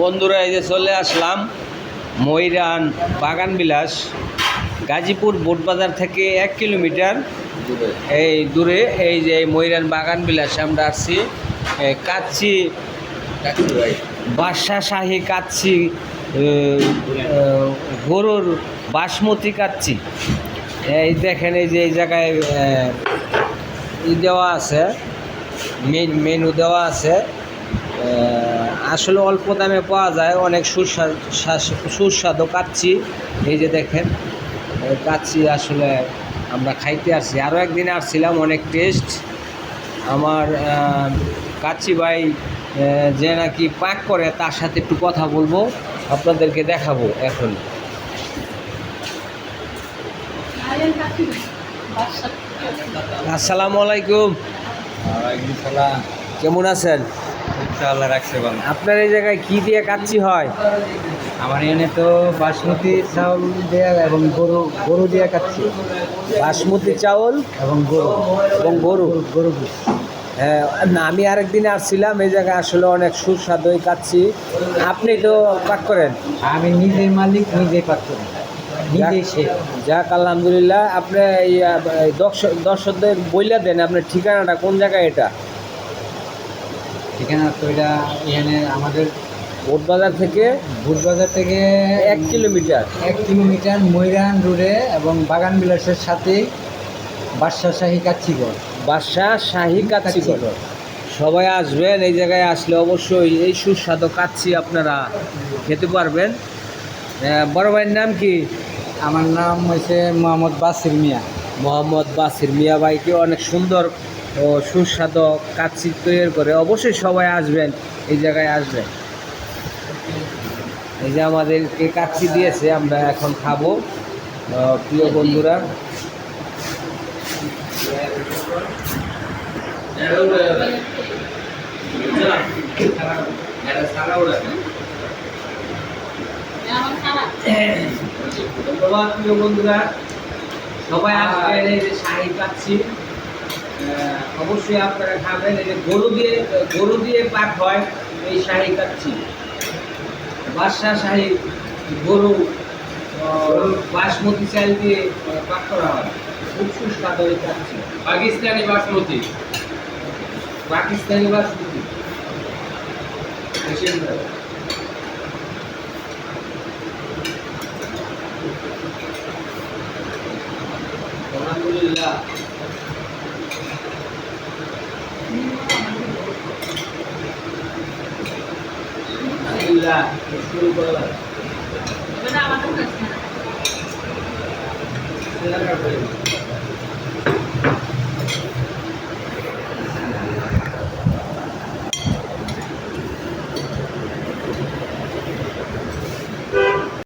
বন্ধুরা এই যে চলে আসলাম ময়রান বাগান বিলাস গাজীপুর বোটবাজার থেকে এক কিলোমিটার এই দূরে এই যে ময়রান বাগান বিলাস আমরা আসছি। কাচ্ছি কাচ্চি বাদশা শাহী কাচ্চি এ, এ, গরুর বাসমতি কাচ্ছি এই দেখেন এই যে এই জায়গায় ই দেওয়া আছে মেন মেনু দেওয়া আছে। আসলে অল্প দামে পাওয়া যায় অনেক সুস্বাদু সুস্বাদু কাচ্চি। এই যে দেখেন কাচ্ছি আসলে আমরা খাইতে আসছি। আরও একদিন আসছিলাম অনেক টেস্ট আমার কাচ্ছি ভাই যে নাকি পাক করে তার সাথে একটু কথা বলব আপনাদেরকে দেখাবো এখন। আসসালামু আলাইকুম। কেমন আছেন? আল্লাহ রাখছে ভালো। আপনার এই জায়গায় কি দিয়ে কাচ্চি হয়? আমার এখানে তো বাসমতি চাউল দেয়া এবং গরু গরু দিয়ে কাচ্ছি বাসমতি চাউল এবং গরু। এবং গরু? গরু হ্যাঁ না আমি আরেকদিন আসছিলাম এই জায়গায় আসলে অনেক সুস্বাদু কাচ্ছি আপনি তো পাক করেন? আমি নিজের মালিক নিজেই পাক করি। যাক আলহামদুলিল্লাহ আপনি দর্শকদের বইলা দেন আপনার ঠিকানাটা কোন জায়গায় এটা? ঠিকানা তো এটা এখানে আমাদের বোটবাজার থেকে বুটবাজার থেকে এক কিলোমিটার। এক কিলোমিটার ময়রান রোডে এবং বাগান বিলাসের সাথে বাদশাহ শাহী কাচ্ছিগড়। বাসা শাহী কাচ্চি সবাই আসবেন এই জায়গায় আসলে অবশ্যই এই সুস্বাদু কাচ্ছি আপনারা খেতে পারবেন। বড় ভাইয়ের নাম কি? আমার নাম হয়েছে মোহাম্মদ বাসির মিয়া। মোহাম্মদ বাসির মিয়া ভাইকে অনেক সুন্দর ও সুস্বাদু কাচ্চি তৈরি করে অবশ্যই সবাই আসবেন এই জায়গায় আসবেন। এই যে আমাদেরকে কাচ্চি দিয়েছে আমরা এখন খাব। প্রিয় বন্ধুরা। প্রিয় বন্ধুরা। সবাই আসবেন এই যে কাচ্ছি আহ, অবশ্যই আপনারা খাবেন। এই যে গরু দিয়ে গরু দিয়ে পাক হয় এই শাহি কাচ্ছি বাদশাহ শাহি গরু বাসমতি চাল দিয়ে পাক করা হয়। খুব সুস্বাদু এই কাচ্ছি পাকিস্তানি বাসমতি। পাকিস্তানি বাসমতি। જુદા સ્કૂલ પર બધા આવવાનું પ્રશ્ન